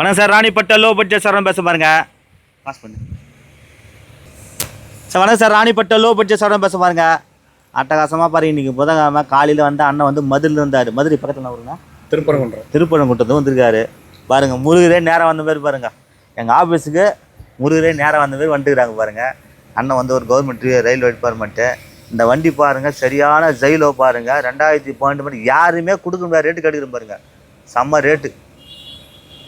வணக்கம் sir Ranipet low budget sir பேச பாருங்க. பாஸ் பண்ணு. சார் வணக்கம் sir Ranipet low budget sir பேச பாருங்க. அட்டகாசமாக பாருங்க இன்னைக்கு புதன்கிழமை காலையில் வந்து அண்ணன் வந்து மதுரில் இருந்தார். மதுரை பக்கத்தில் வருங்க திருப்பரங்குன்றம். திருப்பரங்குன்றத்து வந்திருக்காரு. பாருங்க முருகரே நேராக வந்த மாதிரி பாருங்க. எங்கள் ஆஃபீஸுக்கு முருகரே நேராக வந்த மாதிரி வந்துருக்காங்க பாருங்க. அண்ணன் வந்து ஒரு கவர்மெண்ட் ரயில்வே டிபார்ட்மெண்ட்டு இந்த வண்டி பாருங்க சரியான ஜெயிலோ பாருங்க. ரெண்டாயிரத்தி பன்னெண்டு மணி யாருமே கொடுக்க முடியாத ரேட்டு கிடைக்கிற பாருங்க. செம்ம ரேட்டு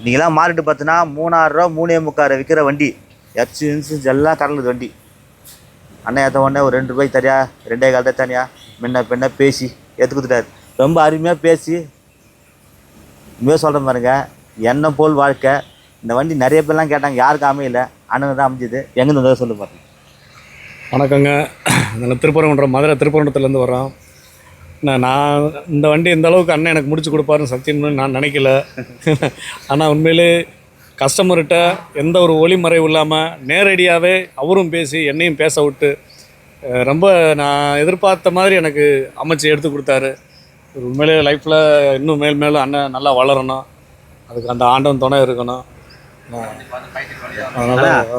நீங்களாம் மார்க்கெட்டு பார்த்தீங்கன்னா மூணாயிரரூவா மூணே முக்கால் விற்கிற வண்டி. எப்சி இன்சூரன்ஸ் எல்லாம் கடலுது வண்டி. அண்ணன் ஏற்ற உடனே ஒரு ரெண்டு ரூபாய்க்கு தனியா ரெண்டே கால் தான் தனியா முன்ன பின்ன பேசி எடுத்து கொடுத்துட்டாரு. ரொம்ப அருமையாக பேசி இனிமேல் சொல்கிறேன் பாருங்க என்ன போல் வாழ்க்கை. இந்த வண்டி நிறைய பேர்லாம் கேட்டாங்க யாருக்கு அமையல. அண்ணன் தான் அமைஞ்சுது. எங்கேருந்து வந்ததை சொல்லு பாருங்க. வணக்கங்க. நான் திருப்பரங்குன்றம் மதுரை திருப்பரங்குன்றத்துலேருந்து வர்றோம். நான் நான் இந்த வண்டி இந்த அளவுக்கு அண்ணன் எனக்கு முடிச்சு கொடுப்பாருன்னு சத்தியம்னு நான் நினைக்கல. ஆனால் உண்மையிலே கஸ்டமர்கிட்ட எந்த ஒரு ஒளிமறைவு இல்லாமல் நேரடியாகவே அவரும் பேசி என்னையும் பேச விட்டு ரொம்ப நான் எதிர்பார்த்த மாதிரி எனக்கு அமைச்சு எடுத்து கொடுத்தாரு. உண்மையிலே லைஃப்பில் இன்னும் மேல் மேலும் அண்ணன் நல்லா வளரணும். அதுக்கு அந்த ஆண்டவன் துணை இருக்கணும்.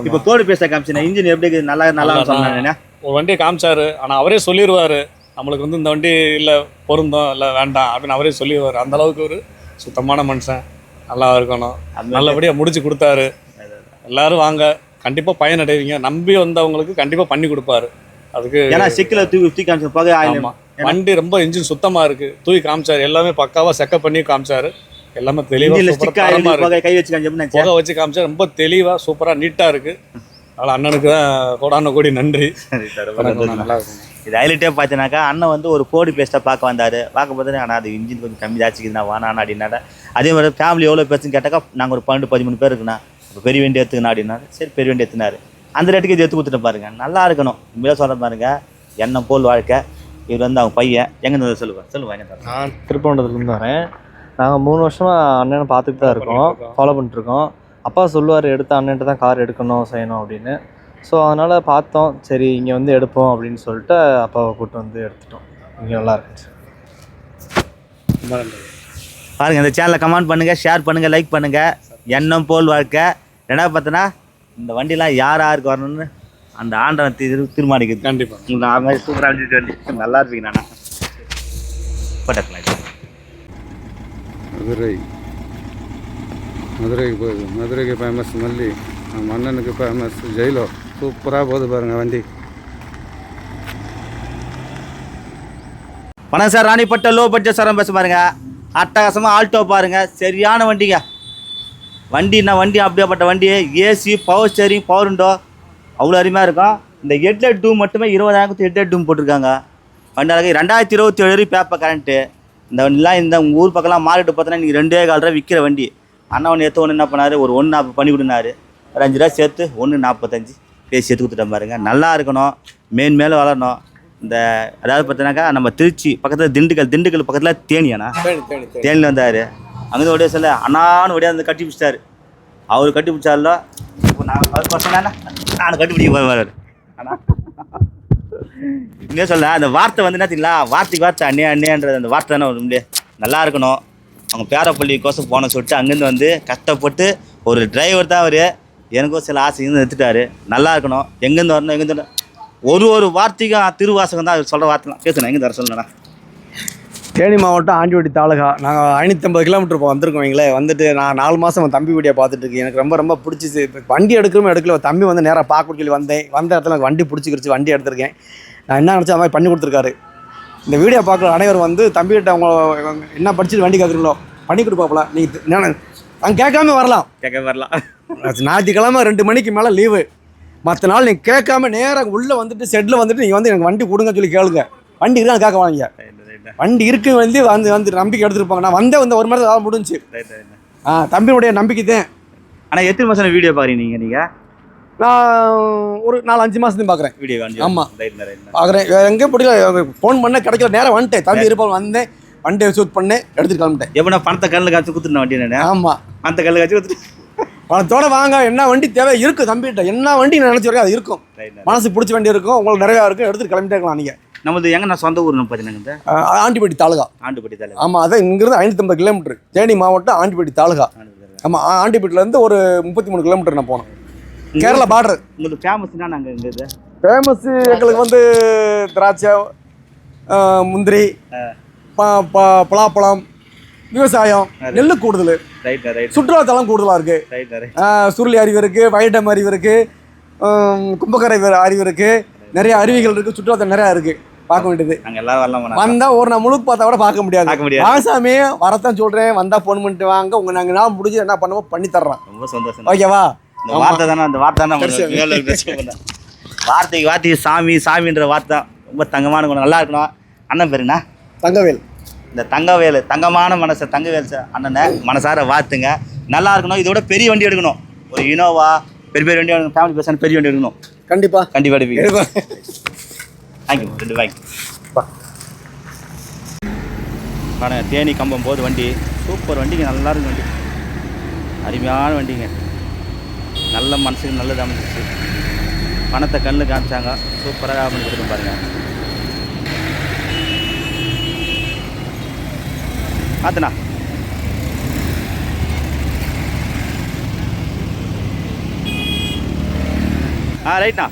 இப்போ கோடு பேச காமிச்சு இன்ஜின் எப்படி நல்லா நல்லா சொன்னேன் ஒரு வண்டியை காமிச்சாரு. ஆனால் அவரே சொல்லிடுவார் நம்மளுக்கு வந்து இந்த வண்டி இல்லை பொருந்தம் இல்லை வேண்டாம் அப்படின்னு அவரே சொல்லிடுவார். அந்த அளவுக்கு ஒரு சுத்தமான மனுஷன். நல்லா இருக்கணும். நல்லபடியாக முடிச்சு கொடுத்தாரு. எல்லாரும் வாங்க. கண்டிப்பாக பயனடைவீங்க நம்பி வந்தவங்களுக்கு கண்டிப்பாக பண்ணி கொடுப்பாரு. அதுக்கு ஏன்னா சிக்கில் தூக்கி தூக்கி காமிச்சு போக ஆயிரம் ஆமாம் வண்டி ரொம்ப இன்ஜின் சுத்தமாக இருக்குது தூக்கி காமிச்சாரு. எல்லாமே பக்காவாக செக்கப் பண்ணி காமிச்சாரு. எல்லாமே தெளிவாக கை வச்சு புகை வச்சு காமிச்சா ரொம்ப தெளிவாக சூப்பராக நீட்டாக இருக்குது அதனால் அண்ணனுக்கு தான் கோடான கோடி நன்றி. நல்லா இருக்கும் இது ஹைலைட்டே பார்த்தீங்கன்னாக்கா அண்ணன் வந்து ஒரு கோடி பேஸ்ட்டாக பார்க்க வந்தார். பார்க்க பார்த்து ஆனால் அது இன்ஜின் கொஞ்சம் கம்மி தாச்சிக்குது நான் வானா அப்படின்னாடா அதே மாதிரி ஃபேமிலி எவ்வளோ பேசுன்னு கேட்டாக்கா நாங்கள் ஒரு பன்னெண்டு பதிமூணு பேர் இருக்குண்ணா. இப்போ பெரிய வண்டி எடுத்துக்கணும் அப்படின்னாரு. சரி பெரிய வண்டி எடுத்துனாரு அந்த ரேட்டுக்கு இது எடுத்து கொடுத்துட்டு பாருங்க. நல்லா இருக்கணும். உண்மையாக சொல்ல பாருங்க. எண்ணம் போல் வாழ்க்கை. இவர் வந்து அவங்க பையன். எங்கே சொல்லுவேன் சொல்லுவாங்க நான் திருப்பவண்டத்துலேருந்து வரேன். நாங்கள் மூணு வருஷமாக அண்ணனை பார்த்துட்டு தான் இருக்கோம். ஃபாலோ பண்ணிட்டுருக்கோம் அப்பா சொல்லுவார் எடுத்த அண்ணன்ட்டு தான் கார் எடுக்கணும் செய்யணும் அப்படின்னு. ஸோ அதனால் பார்த்தோம். சரி இங்கே வந்து எடுப்போம் அப்படின்னு சொல்லிட்டு அப்பாவை கூப்பிட்டு வந்து எடுத்துட்டோம். இங்கே நல்லா இருந்துச்சு. ரொம்ப நன்றி பாருங்க இந்த சேனலை கமெண்ட் பண்ணுங்க ஷேர் பண்ணுங்க லைக் பண்ணுங்க. எண்ணம் போல் வாழ்க்கை. ரெண்டாவது பார்த்தோன்னா இந்த வண்டிலாம் யார் யாருக்கு வரணும்னு அந்த ஆண்டவன் திரு தீர்மானிக்குது கண்டிப்பாக மாதிரி சூப்பராக இருந்துச்சு வண்டி நல்லா இருப்பீங்க நானா? போட்டக்கலாம் மதுரை. மதுரைக்கு போகுது மதுரைக்கு ஃபேமஸ் மல்லி. நம்ம அண்ணனுக்கு ஃபேமஸ் ஜெயிலோ. சூப்பராக போகுது பாருங்கள் வண்டி. வணக்கம் சார் ராணிப்பட்ட லோ பட்ஜெட் சாரம் பேச பாருங்க. அட்டகாசமாக ஆல்டோ பாருங்கள் சரியான வண்டிங்க. வண்டின்னா வண்டி? அப்படியாப்பட்ட வண்டி. ஏசி பவர் ஸ்டேரிங் பவர் உண்டோ அவ்வளோ அருமையாக இருக்கும். இந்த ஹெட்லைட் டூம் மட்டுமே இருபதாயிரத்து ஹெட்லைட் டூம் போட்டிருக்காங்க. வண்டி அழகு ரெண்டாயிரத்தி இருபத்தி ஏழு பேப்பர் கரண்ட்டு இந்த வண்டிலாம் இந்த உங்கள் ஊர் பக்கம்லாம் மார்க்கெட்டு பார்த்தோன்னா நீங்கள் ரெண்டே கால் ரூபா விற்கிற வண்டி. அண்ணா ஒன்று எடுத்து ஒன்று என்ன பண்ணார்? ஒரு ஒன்று நாற்பது பண்ணி கொடுனாரு. ஒரு அஞ்சு ரூபா சேர்த்து ஒன்று நாற்பத்தஞ்சு பேசி எடுத்து கொடுத்துட்டேன் பாருங்க. நல்லா இருக்கணும். மேன் மேலே வளரணும். இந்த அதாவது பார்த்தீங்கன்னாக்கா நம்ம திருச்சி பக்கத்தில் திண்டுக்கல் திண்டுக்கல் பக்கத்தில் தேனியாண்ணா தேனியில் வந்தார். அங்கேருந்து ஒடியா சொல்ல அண்ணான்னு ஒடியா வந்து கட்டி பிடிச்சிட்டாரு. அவர் கட்டி பிடிச்சால இப்போ நான் நான் கட்டி பிடிக்க வருவார் அண்ணா. இன்னும் சொல்ல அந்த வார்த்தை வந்து என்னத்தீங்களா வார்த்தைக்கு வார்த்தை அண்ணே அண்ணேன்றது அந்த வார்த்தை தானே உண்மையிலே நல்லா இருக்கணும். அவங்க பேரப்பள்ளிக்கோசம் போன சொல்லிட்டு அங்கேருந்து வந்து கஷ்டப்பட்டு ஒரு டிரைவர் தான் அவர். எனக்கும் சில ஆசை இருந்து எடுத்துட்டாரு. நல்லா இருக்கணும். எங்கேருந்து வரணும் எங்கேருந்து. ஒரு ஒரு வார்த்தைக்கும் திருவாசகம் தான் சொல்கிற வார்த்தை தான் பேசணும் எங்கேருந்து வர சொல்லணும்ண்ணா தேனி மாவட்டம் ஆண்டிவட்டி தாலுகா. நாங்கள் ஐநூற்றம்பது கிலோமீட்டர் இப்போ வந்திருக்கோம் வைங்களே வந்துட்டு நான் நாலு மாதம் தம்பி வீடியோ பார்த்துட்டு இருக்கேன். எனக்கு ரொம்ப ரொம்ப பிடிச்சிச்சு. இப்போ வண்டி எடுக்கிறோம் எடுக்கல. தம்பி வந்து நேராக பார்க்க சொல்லி வந்தேன். வந்த இடத்துல எனக்கு வண்டி பிடிச்சிக்கிருச்சு. வண்டி எடுத்திருக்கேன். நான் என்ன நினச்சா மாதிரி பண்ணி கொடுத்துருக்காரு. இந்த வீடியோ பார்க்குற அனைவரும் வந்து தம்பிகிட்ட அவங்க என்ன படிச்சுட்டு வண்டி கேட்குறீங்களோ பண்ணி கொடுப்பாப்புல. நீங்கள் நாங்கள் கேட்காம வரலாம். கேட்க வரலாம். ஞாயிற்றுக்கிழமை ரெண்டு மணிக்கு மேலே லீவு மற்ற நாள் நீங்கள் கேட்காம நேராக உள்ளே வந்துட்டு செட்டில் வந்துட்டு நீங்கள் வந்து எனக்கு வண்டி கொடுங்க சொல்லி கேளுங்க. வண்டி இருக்கான்னு கேட்க வாங்க. வண்டி இருக்கு வந்து வந்து வந்து நம்பிக்கை எடுத்துருப்பாங்க. நான் வந்தே வந்து ஒரு மணி நேரம் முடிஞ்சு ஆ தம்பியுடைய நம்பிக்கை தான். ஆனால் எத்தனை மாதம் வீடியோ பார்க்குறீங்க நீங்கள் நீங்கள் நான் ஒரு நாலு அஞ்சு மாதத்துலையும் பார்க்குறேன் வீடியோ ஆமா. ரைட் பார்க்குறேன் எங்கேயும் பிடிக்கல ஃபோன் பண்ண கிடைக்கல. நேரம் வந்துட்டேன். தம்பி இருப்பான் வந்தேன். வண்டியை ஷூட் பண்ணேன். எடுத்துட்டு கிளம்பிட்டேன். எப்படின்னா பணத்தை கல்லில் காய்ச்சி கொடுத்துருந்தேன் வண்டி நான்? ஆமாம் பணத்தை கல்லில் காய்ச்சி கொடுத்துட்டு பணத்தோட வாங்க என்ன வண்டி தேவை இருக்கும் தம்பிகிட்ட. என்ன வண்டி நான் நினச்சி அது இருக்கும். மனசு பிடிச்ச வண்டி இருக்கும் உங்களுக்கு நிறையா இருக்கும் எடுத்துட்டு கிளம்பிட்டே இருக்கலாம் நீங்கள் நமது எங்க நான் சொந்த ஊர்னு பார்த்தீங்கன்னா இந்த? ஆண்டிப்பட்டி தாலுகா. ஆண்டுபட்டி தலை ஆமாம் அதான் இங்கிருந்து ஐநூற்றம்பது கிலோமீட்டர். தேனி மாவட்டம் ஆண்டிப்பட்டி தாலுகா. ஆமாம் ஆண்டிப்பட்டிலேருந்து ஒரு முப்பத்தி மூணு கிலோமீட்டர் நான் போனோம் கேரளா பார்டர் உங்களுக்கு ஃபேமஸ்னா நாங்கள் இது? ஃபேமஸ் எங்களுக்கு வந்து திராட்சை முந்திரி பலாப்பழம் விவசாயம் நெல் கூடுதல். சுற்றுலாத்தலம் கூடுதலாக இருக்குது ரைட் சுருளி அருவி இருக்குது வயடம் அருவி இருக்குது கும்பக்கரை வே- அருவி இருக்குது நிறைய அருவிகள் இருக்குது சுற்றுலாத்தலம் நிறையா இருக்குது பார்க்க வேண்டியது. நாங்கள் எல்லாரும் வரலாம் வந்தா ஒரு நாள் முழுக்க பார்த்தா கூட பார்க்க முடியாது. பார்க்க முடியாது. மாசாமி வரத்தான் சொல்றேன். வந்தா ஃபோன் பண்ணிட்டு வாங்க. உங்க நாங்க நான் முடிஞ்சு என்ன பண்ணுமோ பண்ணி தர்றோம். ரொம்ப சந்தோஷம். ஓகேவா இந்த வார்த்தை தானே அந்த வார்த்தை தானே இருக்கு. வார்த்தைக்கு வார்த்தைக்கு சாமி சாமின்ற வார்த்தை ரொம்ப தங்கமான குணம். நல்லா இருக்கணும். அண்ணன் பேர் என்ன? தங்கவேல். இந்த தங்கவேலு தங்கமான மனசை தங்கவேல் சார் அண்ணனை மனசார வாத்துங்க நல்லா இருக்கணும். இதோட பெரிய வண்டி எடுக்கணும். ஒரு இனோவா பெரிய பெரிய வண்டி எடுக்கணும். ஃபேமிலி பர்சன் பெரிய வண்டி எடுக்கணும். கண்டிப்பா. கண்டிப்பாக எடுப்பீங்க. எடுப்பா. தேங்க்யூ ரெண்டு வாங்கி பாருங்க தேனி கம்பம் போது வண்டி. சூப்பர் வண்டிங்க. நல்லா இருக்கு வண்டி. அருமையான வண்டிங்க. நல்ல மனசுக்கு நல்லது அமைஞ்சிச்சு பணத்தை கண்ணு காமிச்சாங்க. சூப்பராக பண்ணி கொடுத்து பாருங்க. ஆத்துண்ணா ஆ ரைட்ண்ணா.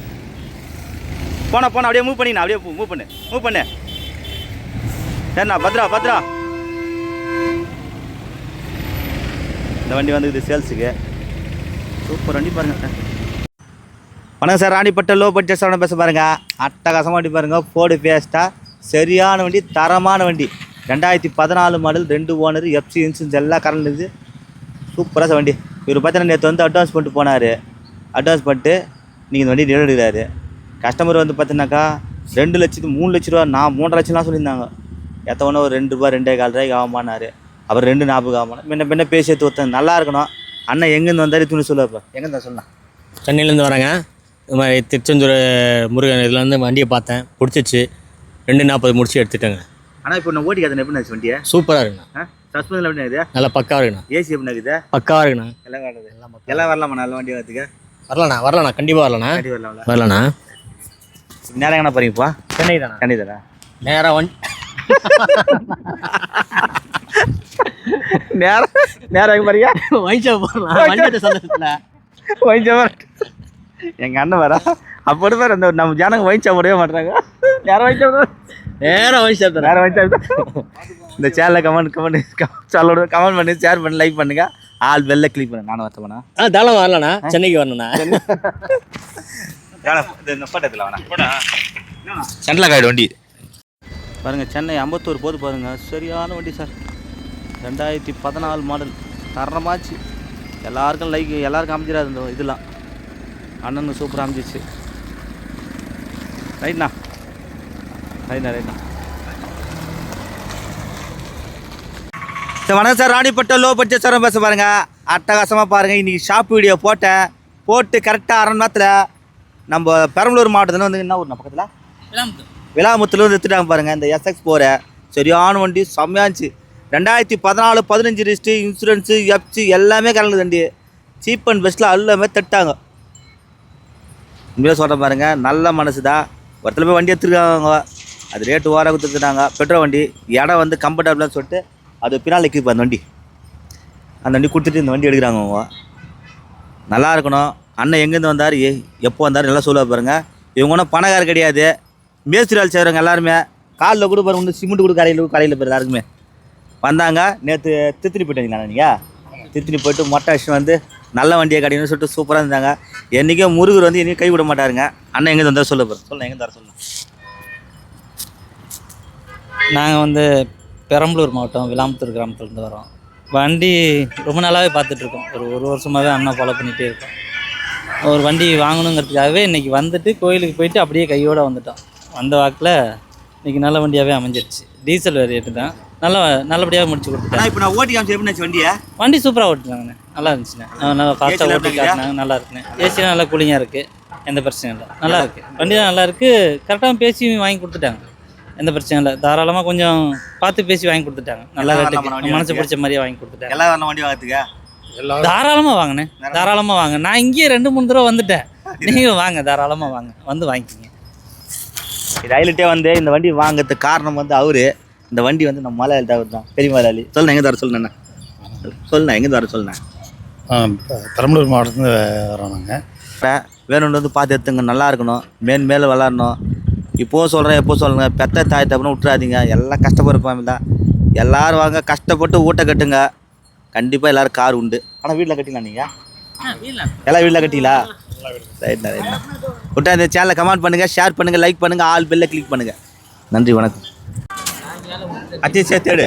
போனா போனா அப்படியே மூவ் பண்ணிண்ணா அப்படியே மூவ் பண்ணு மூவ் பண்ணு. சரிண்ணா பத்ரா பத்ரா. இந்த வண்டி வந்துக்குது சேல்ஸுக்கு. சூப்பர் வண்டி பாருங்கள் வணக்கம் sir Ranipet low budget sir பேச பாருங்கள் அட்டகாசமாக வண்டி பாருங்க போடு பேஸ்ட்டாக சரியான வண்டி தரமான வண்டி. ரெண்டாயிரத்தி பதினாலு மாடல் ரெண்டு ஓனர் எஃப்சி இன்சூரன்ஸ் எல்லாம் கரண்ட் இருக்குது சூப்பராக சார் வண்டி இவர் பார்த்தீங்கன்னா நேற்று வந்து அட்வான்ஸ் பண்ணிட்டு போனார். அட்வான்ஸ் பண்ணிட்டு நீங்கள் இந்த வண்டி எடுக்கிறாரு. கஸ்டமர் வந்து பார்த்தீங்கன்னாக்கா ரெண்டு லட்சத்து மூணு லட்ச ரூபா நான் மூன்றரை லட்சம்லாம் சொல்லியிருந்தாங்க. எத்தவொன்னே ஒரு ரெண்டு ரூபா ரெண்டே கால் ரூபாய்க்கு ஆகுமானாரு அப்புறம் ரெண்டு நாற்பது ஆகுமானா முன்ன பின்ன பேசி எடுத்து ஒருத்தன் நல்லா இருக்கணும். அண்ணன் எங்கேருந்து வந்தார்? துணி சொல்லுவாப்பா எங்கேருந்து சொல்லலாம் சென்னையிலேருந்து வரேங்க. இது மாதிரி திருச்செந்தூர் முருகன் இதில் வந்து வண்டியை பார்த்தேன். பிடிச்சிச்சு. ரெண்டு நாற்பது முடிச்சு எடுத்துட்டேங்க. ஆனால் இப்போ நான் ஓட்டி கதை எப்படி இருந்துச்சு வண்டியை? சூப்பராக இருக்குண்ணா. சஸ்பென்ஷன் எப்படி இருக்குது நல்லா பக்காவாக இருக்குண்ணா. ஏசி எப்படி இருக்குது பக்காவாக இருக்குண்ணா. எல்லாம் வருது எல்லாம் வரலாமா நல்ல வண்டி வரதுக்கு? வரலண்ணா வரலண்ணா கண்டிப்பாக வரலண்ணா. வண்டி வரலாம்ல. வரலண்ணா. நேரம் எங்கண்ணா போறீங்கப்பா சென்னை தானே கண்டி தரா நேராக வண்டி நேரம் நேரம் எங்கே பாருங்க வயிற்று போகலாம் வண்டியை சந்தோஷத்தில். வைச்சவர் எங்க அண்ணன் வரா. அப்படி பேர் அந்த நம்ம ஜனங்க வைச்சா முடியவே மாட்டாங்க யாரும் வைச்சா நேராக வயிற்று சாப்பிட்றேன் யாரும் வைச்சா இந்த சேனலில் கமெண்ட் கமெண்ட் சேனலோட கமெண்ட் பண்ணி ஷேர் பண்ணி லைக் பண்ணுங்க. ஆள் வெளில கிளிக் பண்ணு. நானும் வரத்தவனா ஆ தாராளம் வரலண்ணா. சென்னைக்கு வரணுண்ணா பட்டத்தில் வேணா சென்ட்ரல் காய்டு வண்டி. பாருங்க சென்னை அம்பத்தூர் போது பாருங்க. சரியான வண்டி சார் ரெண்டாயிரத்தி பதினாலு மாடல் தரமாச்சு. எல்லாருக்கும் லைக் எல்லாருக்கும் அமைஞ்சிடாது இந்த இதெல்லாம் அண்ணனுக்கு சூப்பராக அமைஞ்சிச்சு. ரைட்ண்ணா சரி வணக்கம் sir Ranipet low budget sir பேச பாருங்க அட்டகாசமாக பாருங்க இன்னைக்கு ஷாப் வீடியோ போட்டேன். போட்டு கரெக்டாக அரை நேரத்தில் நம்ம பெரம்பலூர் மாவட்டத்தில் வந்து என்ன ஊர் நம்ம பக்கத்தில் விலாமுத்துல வந்து எடுத்துட்டாங்க பாருங்க இந்த எஸ்எக்ஸ் போகிற சரியான வண்டி செம்மையாச்சு ரெண்டாயிரத்தி பதினாலு பதினஞ்சு ரிஸ்ட்டு இன்சூரன்ஸு எஃப்சி எல்லாமே கலந்து வண்டி. சீப் அண்ட் பெஸ்ட்டில் எல்லாமே தட்டாங்க. உண்மையாக சொல்கிறேன் பாருங்க நல்ல மனசு தான் ஒருத்தர் போய் வண்டி எடுத்துருக்காங்க அது ரேட்டு ஓர கொடுத்துருக்குறாங்க பெட்ரோல் வண்டி இடம் வந்து கம்ஃபர்டபுளாக சொல்லிட்டு அது பின்னால் நிற்கிது அந்த வண்டி. அந்த வண்டி கொடுத்துட்டு இந்த வண்டி எடுக்கிறாங்க அவங்க. நல்லா இருக்கணும். அண்ணன் எங்கேருந்து வந்தார்? எ எப்போ வந்தார்? நல்லா சொல்லுவா பாருங்கள் இவங்க ஒன்றும் பணக்கார கிடையாது. மேஸ்திரி வேலை செய்கிறவங்க எல்லாருமே. காலில் கூட பாருங்க ஒன்று சிமெண்ட் கூட கரையில் கரையில் போய் யாருக்குமே. வந்தாங்க. நேற்று திருத்தணி போயிட்டீங்களா நீங்கள் திருத்தணி போயிட்டு மொட்டை அடிச்சு வந்து நல்ல வண்டியை கிடைக்கணும்னு சொல்லிட்டு சூப்பராக இருந்தாங்க. என்றைக்கும் முருகர் வந்து என்னைக்கும் கை விட மாட்டாருங்க. அண்ணன் எங்கே வந்தால் சொல்ல போகிறேன் சொல்லுங்கள் எங்கே தர சொல்லுங்கள் நாங்கள் வந்து பெரம்பலூர் மாவட்டம் விளாமுத்தூர் கிராமத்துலேருந்து வரோம். வண்டி ரொம்ப நாளாகவே பார்த்துட்ருக்கோம். ஒரு ஒரு வருஷமாகவே அண்ணா ஃபாலோ பண்ணிகிட்டே இருக்கோம். ஒரு வண்டி வாங்கணுங்கிறதுக்காகவே இன்றைக்கி வந்துட்டு கோயிலுக்கு போயிட்டு அப்படியே கையோடு வந்துட்டோம். வந்த வாக்கில் இன்றைக்கி நல்ல வண்டியாகவே அமைஞ்சிருச்சு. டீசல் வேரியேட்டு தான் நல்லா நல்லபடியாக முடிச்சு கொடுத்துட்டாங்க ஆனால் இப்போ நான் ஓட்டி காமிச்சு வண்டியை? வண்டி சூப்பராக ஓட்டுறாங்கண்ணே நல்லா இருந்துச்சுண்ணே. நல்லா ஃபாஸ்ட்டாக ஓட்டி காட்டினாங்க. நல்லா இருக்குண்ணே. ஏசிலாம் நல்லா கூலிங்காக இருக்குது எந்த பிரச்சனையும் இல்லை. நல்லா இருக்குது வண்டி தான் நல்லா இருக்குது கரெக்டாக பேசி வாங்கி கொடுத்துட்டாங்க. எந்த பிரச்சனையும் இல்லை. தாராளமாக கொஞ்சம் பார்த்து பேசி வாங்கி கொடுத்துட்டாங்க. நல்லா ரேட்டுக்கு மனசு. பிடிச்ச மாதிரியே வாங்கி கொடுத்துட்டாங்க. எல்லாம் வரணும் வண்டி வாங்கிறதுக்கு தாராளமாக வாங்கினேன். தாராளமாக வாங்க நான் இங்கேயே ரெண்டு மூணு தடவை வந்துட்டேன். நீங்கள் வாங்க தாராளமாக வாங்க. வந்து வாங்கிக்கிங்க. ரயில்கிட்டே வந்து இந்த வண்டி வாங்குறதுக்கு காரணம் வந்து அவரு. இந்த வண்டி வந்து நம்ம மலையாளி தான் தான். பெரிய மலையாளி. சொல்லுண்ணா எங்கே தர சொல்லுண்ணா சொல்லுண்ணா எங்கே தர சொல்லுண்ணா? பெரம்பலூர் மாவட்டத்துலேருந்து வரோம் நாங்கள் வேணும்னு வந்து பார்த்து எடுத்துங்க. நல்லா இருக்கணும். மேன் மேலே விளாட்ணும் இப்போது சொல்கிறேன் எப்போ சொல்லுங்க. பெத்த தாய் தப்புன்னு விட்டுறாதீங்க. எல்லாம் கஷ்டப்படுற தான். எல்லோரும் வாங்க கஷ்டப்பட்டு ஊட்ட கட்டுங்க. கண்டிப்பாக எல்லோரும் கார் உண்டு. ஆனால் வீட்டில் கட்டிங்களா நீங்கள் எல்லாம் வீட்டில் கட்டிங்களா? ரைட்ண்ணா ரைட்ண்ணா விட்டா இந்த சேனலை கமெண்ட் பண்ணுங்கள் ஷேர் பண்ணுங்கள் லைக் பண்ணுங்கள் ஆல் பெல்ல கிளிக் பண்ணுங்கள் நன்றி வணக்கம். அத்தையும் சேர்த்து எடு.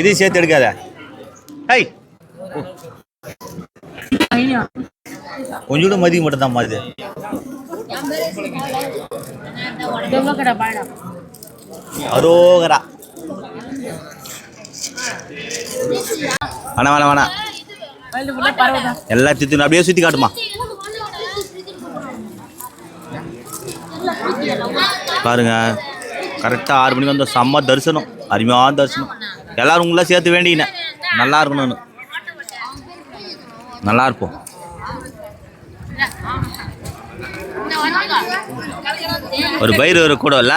இதையும் சேர்த்து எடுக்காத. ஹை கொஞ்சோட மதியம் மட்டும் தான் இது. அரோகரா. வேணா வேணா வேணா. எல்லாம் சுத்தி அப்படியே சுத்தி காட்டுமா? பாருங்க கரெக்டாக ஆறு மணிக்கு வந்து செம்ம தரிசனம் அருமையான தரிசனம். எல்லாரும் உங்களா சேர்த்து வேண்டிக்கினேன். நல்லா இருக்கணும்னு. நல்லா இருப்போம். ஒரு பயிர் ஒரு கூட இல்ல